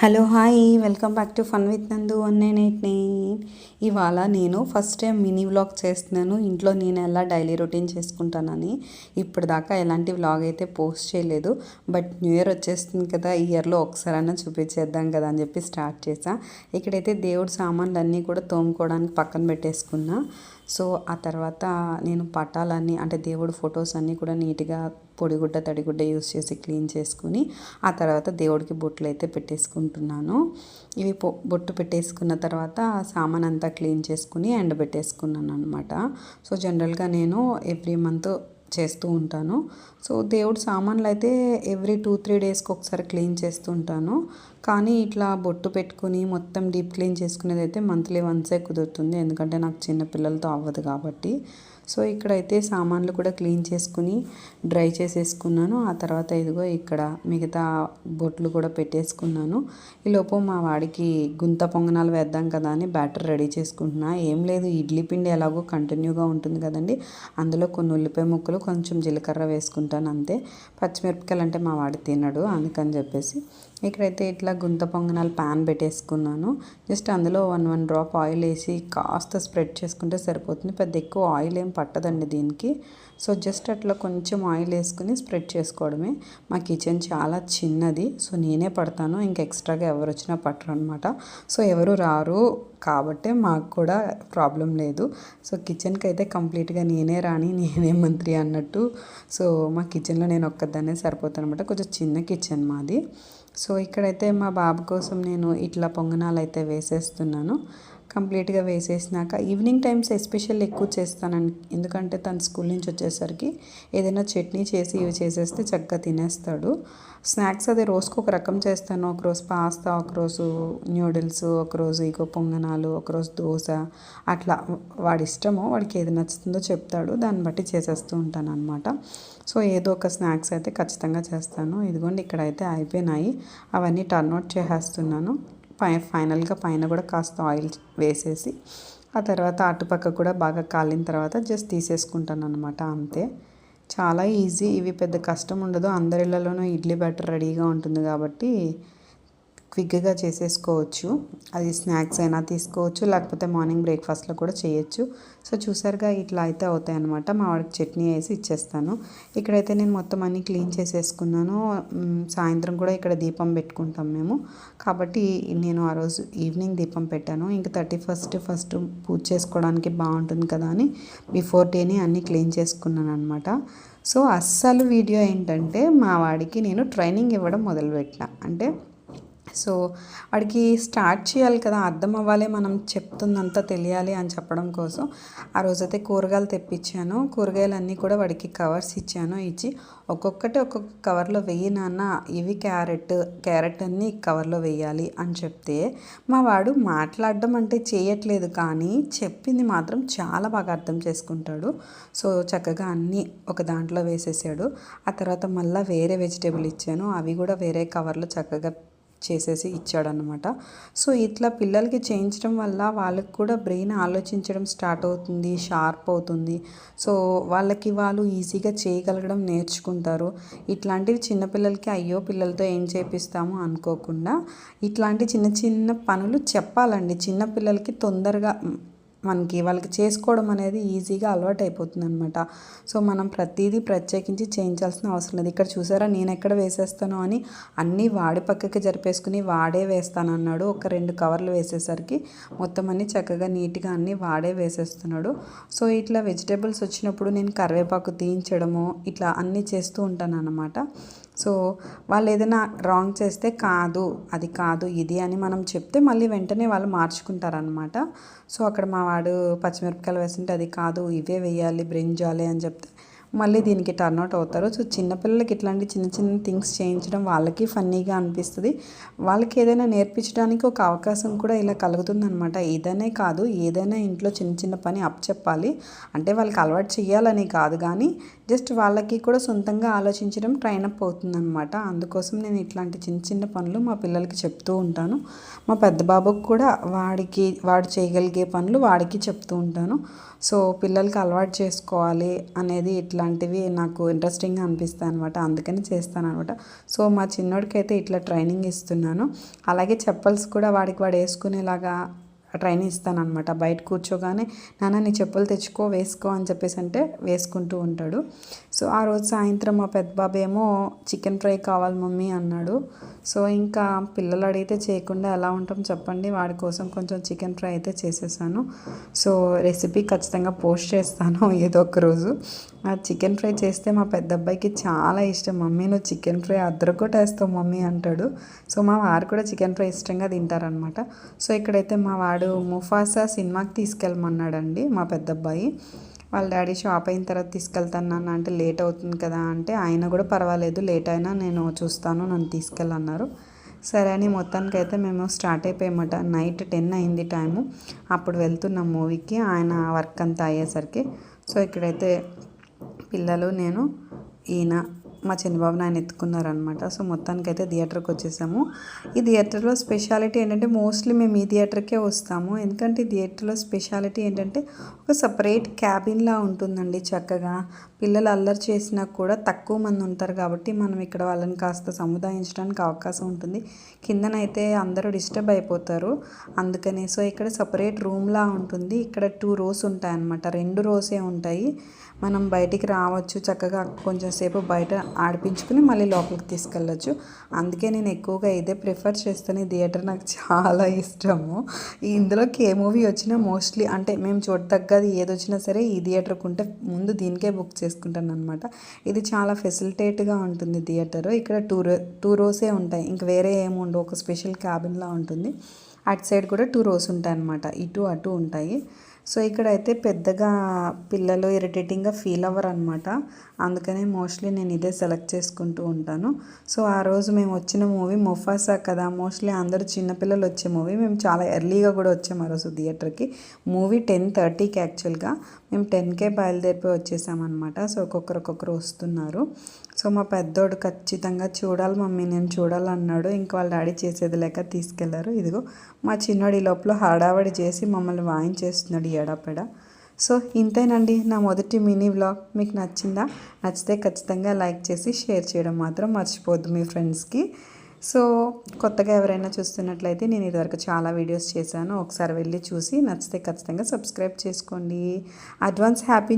Hello hi. Welcome back to fun with Nandu. One nine eight nine ఇవాళ నేను first time mini vlog చేస్తున్నాను. ఇంట్లో నేను ఎలా డైలీ రొటీన్ చేసుకుంటానని ఇప్పటిదాకా ఎలాంటి వ్లాగ్ అయితే పోస్ట్ చేయలేదు. బట్ న్యూ ఇయర్ వచ్చేస్తుంది కదా ఇయర్లో ఒకసారైనా చూపించేద్దాం కదా అని చెప్పి స్టార్ట్ చేశా. ఇక్కడైతే దేవుడి సామాన్లు అన్నీ కూడా తోముకోవడానికి పక్కన పెట్టేసుకున్నా. సో ఆ తర్వాత నేను పటాలన్నీ అంటే దేవుడు ఫొటోస్ అన్నీ కూడా నీట్గా పొడిగుడ్డ తడిగుడ్డ యూస్ చేసి క్లీన్ చేసుకుని ఆ తర్వాత దేవుడికి బొట్లు అయితే పెట్టేసుకుంటున్నాను. ఇవి పొ బొట్టు పెట్టేసుకున్న తర్వాత సామాన్ అంతా క్లీన్ చేసుకుని ఎండబెట్టేసుకున్నాను అనమాట సో జనరల్గా నేను ఎవ్రీ మంత్ చేస్తూ ఉంటాను. సో దేవుడు సామాన్లు అయితే ఎవ్రీ టూ త్రీ డేస్కి ఒకసారి క్లీన్ చేస్తూ ఉంటాను. కానీ ఇట్లా బొట్టు పెట్టుకుని మొత్తం డీప్ క్లీన్ చేసుకునేది అయితే మంత్లీ వన్సే కుదురుతుంది. ఎందుకంటే నాకు చిన్న పిల్లలతో అవ్వదు కాబట్టి. సో ఇక్కడైతే సామాన్లు కూడా క్లీన్ చేసుకుని డ్రై చేసేసుకున్నాను. ఆ తర్వాత ఇదిగో ఇక్కడ మిగతా బొట్లు కూడా పెట్టేసుకున్నాను. ఈలోపు మా వాడికి గుంత పొంగనాలు వేద్దాం కదా అని బ్యాటర్ రెడీ చేసుకుంటున్నా. ఏం లేదు ఇడ్లీ పిండి ఎలాగో కంటిన్యూగా ఉంటుంది కదండి. అందులో కొన్ని ఉల్లిపాయ ముక్కలు కొంచెం జీలకర్ర వేసుకుంటాను అంతే. పచ్చిమిరపకాయలు అంటే మా వాడు తినడు అందుకని చెప్పేసి. ఇక్కడైతే ఇట్లా గుంత పొంగనాలు ప్యాన్ పెట్టేసుకున్నాను. జస్ట్ అందులో వన్ వన్ డ్రాప్ ఆయిల్ వేసి కాస్త స్ప్రెడ్ చేసుకుంటే సరిపోతుంది. పెద్ద ఎక్కువ ఆయిల్ ఏం పట్టదండి దీనికి. సో జస్ట్ అట్లా కొంచెం ఆయిల్ వేసుకుని స్ప్రెడ్ చేసుకోవడమే. మా కిచెన్ చాలా చిన్నది. సో నేనే పడతాను. ఇంక ఎక్స్ట్రాగా ఎవరు వచ్చినా పట్టరు అనమాట సో ఎవరు రారు కాబట్టే మాకు కూడా ప్రాబ్లం లేదు. సో కిచెన్కి అయితే కంప్లీట్గా నేనే రాని నేనే మంత్రి అన్నట్టు. సో మా కిచెన్లో నేను ఒక్కదాన్నే సరిపోతాను అనమాట కొంచెం చిన్న కిచెన్ మాది. సో ఇక్కడైతే మా బాబు కోసం నేను ఇట్లా పొంగనాలు అయితే వేసేస్తున్నాను. కంప్లీట్గా వేసేసినాక ఈవినింగ్ టైమ్స్ ఎస్పెషల్ ఎక్కువ చేస్తానండి ఎందుకంటే తను స్కూల్ నుంచి వచ్చేసరికి ఏదైనా చట్నీ చేసి ఇవి చేసేస్తే చక్కగా తినేస్తాడు. స్నాక్స్ అదే రోజుకు ఒక రకం చేస్తాను. ఒకరోజు పాస్తా ఒకరోజు న్యూడిల్స్ ఒకరోజు ఇగో పొంగనాలు ఒకరోజు దోశ అట్లా వాడి ఇష్టము. వాడికి ఏది నచ్చుతుందో చెప్తాడు. దాన్ని బట్టి చేసేస్తూ ఉంటాను అనమాట సో ఏదో ఒక స్నాక్స్ అయితే ఖచ్చితంగా చేస్తాను. ఇదిగోండి ఇక్కడైతే అయిపోయినాయి. అవన్నీ టర్న్ అవుట్ చేసేస్తున్నాను. పై ఫైనల్గా పైన కూడా కాస్త ఆయిల్ వేసేసి ఆ తర్వాత అటుపక్క కూడా బాగా కాలిన తర్వాత జస్ట్ తీసేసుకుంటాను అనమాట అంతే. చాలా ఈజీ. ఇవి పెద్ద కష్టం ఉండదు. అందరిళ్ళలోనూ ఇడ్లీ బ్యాటర్ రెడీగా ఉంటుంది కాబట్టి క్విక్గా చేసేసుకోవచ్చు. అది స్నాక్స్ అయినా తీసుకోవచ్చు లేకపోతే మార్నింగ్ బ్రేక్ఫాస్ట్లో కూడా చేయొచ్చు. సో చూసారుగా ఇట్లా అయితే అవుతాయి అనమాట మా వాడికి చట్నీ వేసి ఇచ్చేస్తాను. ఇక్కడైతే నేను మొత్తం అన్నీ క్లీన్ చేసేసుకున్నాను. సాయంత్రం కూడా ఇక్కడ దీపం పెట్టుకుంటాం మేము. కాబట్టి నేను ఆ రోజు ఈవినింగ్ దీపం పెట్టాను. ఇంకా థర్టీ ఫస్ట్ ఫస్ట్ పూజ చేసుకోవడానికి బాగుంటుంది కదా అని బిఫోర్ డేని అన్నీ క్లీన్ చేసుకున్నాను అనమాట సో అస్సలు వీడియో ఏంటంటే మా వాడికి నేను ట్రైనింగ్ ఇవ్వడం మొదలుపెట్టిన. అంటే సో వాడికి స్టార్ట్ చేయాలి కదా అర్థం అవ్వాలి మనం చెప్తుందంతా తెలియాలి అని చెప్పడం కోసం. ఆ రోజైతే కూరగాయలు తెప్పించాను. కూరగాయలు అన్నీ కూడా వాడికి కవర్స్ ఇచ్చాను ఇచ్చి ఒక్కొక్కటి ఒక్కొక్క కవర్లో వెయ్యి నాన్న ఇవి క్యారెట్ క్యారెట్ అన్నీ కవర్లో వేయాలి అని చెప్తే మా వాడు మాట్లాడడం అంటే చేయట్లేదు కానీ చెప్పింది మాత్రం చాలా బాగా అర్థం చేసుకుంటాడు. సో చక్కగా అన్నీ ఒక దాంట్లో వేసేసాడు. ఆ తర్వాత మళ్ళీ వేరే వెజిటేబుల్ ఇచ్చాను. అవి కూడా వేరే కవర్లో చక్కగా చేసేసి ఇచ్చాడనమాట సో ఇట్లా పిల్లలకి చేయించడం వల్ల వాళ్ళకి కూడా బ్రెయిన్ ఆలోచించడం స్టార్ట్ అవుతుంది షార్ప్ అవుతుంది. సో వాళ్ళకి వాళ్ళు ఈజీగా చేయగలగడం నేర్చుకుంటారు. ఇట్లాంటివి చిన్నపిల్లలకి అయ్యో పిల్లలతో ఏం చేపిస్తాము అనుకోకుండా ఇట్లాంటి చిన్న చిన్న పనులు చెప్పాలండి. చిన్నపిల్లలకి తొందరగా మనకి వాళ్ళకి చేసుకోవడం అనేది ఈజీగా అలవాటు అయిపోతుంది అనమాట సో మనం ప్రతిదీ ప్రత్యేకించి చేయించాల్సిన అవసరం లేదు. ఇక్కడ చూసారా నేను ఎక్కడ వేసేస్తాను అని అన్నీ వాడి పక్కకి జరిపేసుకుని వాడే వేస్తాను అన్నాడు ఒక రెండు కవర్లు వేసేసరికి మొత్తం అన్నీ చక్కగా నీట్గా అన్నీ వాడే వేసేస్తున్నాడు. సో ఇట్లా వెజిటేబుల్స్ వచ్చినప్పుడు నేను కరివేపాకు తీయించడము ఇట్లా అన్నీ చేస్తూ ఉంటాను అనమాట సో వాళ్ళు ఏదైనా రాంగ్ చేస్తే కాదు అది కాదు ఇది అని మనం చెప్తే మళ్ళీ వెంటనే వాళ్ళు మార్చుకుంటారనమాట సో అక్కడ మా వాడు పచ్చిమిరపకాయలు వేస్తుంటే అది కాదు ఇవే వేయాలి బ్రింజాలి అని చెప్తే మళ్ళీ దీనికి టర్న్అవుట్ అవుతారు. సో చిన్నపిల్లలకి ఇట్లాంటి చిన్న చిన్న థింగ్స్ చేయించడం వాళ్ళకి ఫన్నీగా అనిపిస్తుంది. వాళ్ళకి ఏదైనా నేర్పించడానికి ఒక అవకాశం కూడా ఇలా కలుగుతుందనమాట ఏదైనా కాదు ఏదైనా ఇంట్లో చిన్న చిన్న పని అప్ చెప్పాలి. అంటే వాళ్ళకి అలవాటు చేయాలని కాదు కానీ జస్ట్ వాళ్ళకి కూడా సొంతంగా ఆలోచించడం ట్రైన్ అప్ అవుతుందన్నమాట. అందుకోసం నేను ఇట్లాంటి చిన్న చిన్న పనులు మా పిల్లలకి చెప్తూ ఉంటాను. మా పెద్ద బాబుకు కూడా వాడికి వాడు చేయగలిగే పనులు వాడికి చెప్తూ ఉంటాను. సో పిల్లలకి అలవాటు చేసుకోవాలి అనేది ఇట్లాంటివి నాకు ఇంట్రెస్టింగ్గా అనిపిస్తాయి అనమాట అందుకని చేస్తాను అనమాట సో మా చిన్నోడికైతే ఇట్లా ట్రైనింగ్ ఇస్తున్నాను. అలాగే చెప్పల్స్ కూడా వాడికి వాడు వేసుకునేలాగా ట్రైనింగ్ ఇస్తాను అనమాట బయట కూర్చోగానే నాన్న నీ చెప్పులు తెచ్చుకో వేసుకో అని చెప్పేసి అంటే వేసుకుంటూ ఉంటాడు. సో ఆ రోజు సాయంత్రం మా పెద్ద బాబు ఏమో చికెన్ ఫ్రై కావాలి మమ్మీ అన్నాడు. సో ఇంకా పిల్లలు అడిగితే చేయకుండా ఎలా ఉంటాం చెప్పండి వాడి కోసం కొంచెం చికెన్ ఫ్రై అయితే చేసేసాను. సో రెసిపీ ఖచ్చితంగా పోస్ట్ చేస్తాను ఏదో ఒక రోజు. ఆ చికెన్ ఫ్రై చేస్తే మా పెద్ద అబ్బాయికి చాలా ఇష్టం. మమ్మీ నువ్వు చికెన్ ఫ్రై అద్దరకొట్టేస్తావు మమ్మీ అంటాడు. సో మా వారు కూడా చికెన్ ఫ్రై ఇష్టంగా తింటారనమాట సో ఇక్కడైతే మా వాడు ముఫాసా సినిమాకి తీసుకెళ్ళమన్నాడండి మా పెద్ద అబ్బాయి వాళ్ళ డాడీ షాప్ అయిన తర్వాత తీసుకెళ్తాను నాన్న అంటే లేట్ అవుతుంది కదా అంటే ఆయన కూడా పర్వాలేదు లేట్ అయినా నేను చూస్తాను నన్ను తీసుకెళ్ళన్నారు. సరే అని మొత్తానికి అయితే మేము స్టార్ట్ అయిపోయామట. నైట్ టెన్ అయింది టైము. అప్పుడు వెళ్తున్నాం మూవీకి ఆయన వర్క్ అంతా అయ్యేసరికి. సో ఇక్కడైతే పిల్లలు నేను ఈయన మా చిన్నబాబు నాయన ఎత్తుకున్నారనమాట సో మొత్తానికి అయితే థియేటర్కి వచ్చేసాము. ఈ థియేటర్లో స్పెషాలిటీ ఏంటంటే మోస్ట్లీ మేము ఈ థియేటర్కే వస్తాము. ఎందుకంటే ఈ థియేటర్లో స్పెషాలిటీ ఏంటంటే ఒక సపరేట్ క్యాబిన్లా ఉంటుందండి చక్కగా. పిల్లలు అల్లరి చేసినా కూడా తక్కువ మంది ఉంటారు కాబట్టి మనం ఇక్కడ వాళ్ళని కాస్త సముదాయించడానికి అవకాశం ఉంటుంది. కిందనైతే అందరూ డిస్టర్బ్ అయిపోతారు. అందుకని సో ఇక్కడ సపరేట్ రూమ్లా ఉంటుంది. ఇక్కడ టూ రోస్ ఉంటాయి అన్నమాట రెండు రోసే ఉంటాయి. మనం బయటికి రావచ్చు. చక్కగా కొంచెం సేపు బయట ఆడిపించుకుని మళ్ళీ లోపలికి తీసుకెళ్ళచ్చు. అందుకే నేను ఎక్కువగా ఇదే ప్రిఫర్ చేస్తాను ఈ థియేటర్ నాకు చాలా ఇష్టము. ఇందులోకి ఏ మూవీ వచ్చినా మోస్ట్లీ అంటే మేము చూడదగ్గది ఏది వచ్చినా సరే ఈ థియేటర్కి ఉంటే ముందు దీనికే బుక్ చేసుకుంటాను అనమాట ఇది చాలా ఫెసిలిటేట్గా ఉంటుంది థియేటర్. ఇక్కడ టూ రో టూ రోసే ఉంటాయి. ఇంక వేరే ఏముండవు ఒక స్పెషల్ క్యాబిన్లా ఉంటుంది. అటు సైడ్ కూడా టూ రోస్ ఉంటాయి అనమాట ఇటు అటు ఉంటాయి. సో ఇక్కడైతే పెద్దగా పిల్లలు ఇరిటేటింగ్గా ఫీల్ అవ్వరు అనమాట అందుకనే మోస్ట్లీ నేను ఇదే సెలెక్ట్ చేసుకుంటూ ఉంటాను. సో ఆ రోజు మేము వచ్చిన మూవీ ముఫాసా కదా. మోస్ట్లీ అందరూ చిన్నపిల్లలు వచ్చే మూవీ. మేము చాలా ఎర్లీగా కూడా వచ్చాము ఆ రోజు థియేటర్కి. మూవీ టెన్ థర్టీకి యాక్చువల్గా. మేము టెన్కే బయలుదేరిపోయి వచ్చేసామన్నమాట. సో ఒక్కొక్కరు ఒక్కొక్కరు వస్తున్నారు. సో మా పెద్దోడు ఖచ్చితంగా చూడాలి మమ్మీ నేను చూడాలన్నాడు. ఇంకా వాళ్ళ డాడీ చేసేది లేక తీసుకెళ్ళారు. ఇదిగో మా చిన్నోడు ఈ లోపల హడావడి చేసి మమ్మల్ని వాయించేస్తున్నాడు. ఎడపెడ సో ఇంతేనండి నా మొదటి మినీ వ్లాగ్. మీకు నచ్చిందా? నచ్చితే ఖచ్చితంగా లైక్ చేసి షేర్ చేయడం మాత్రం మర్చిపోద్దు మీ ఫ్రెండ్స్కి. సో కొత్తగా ఎవరైనా చూస్తున్నట్లయితే నేను ఇదివరకు చాలా వీడియోస్ చేశాను. ఒకసారి వెళ్ళి చూసి నచ్చితే ఖచ్చితంగా సబ్స్క్రైబ్ చేసుకోండి. Advance happy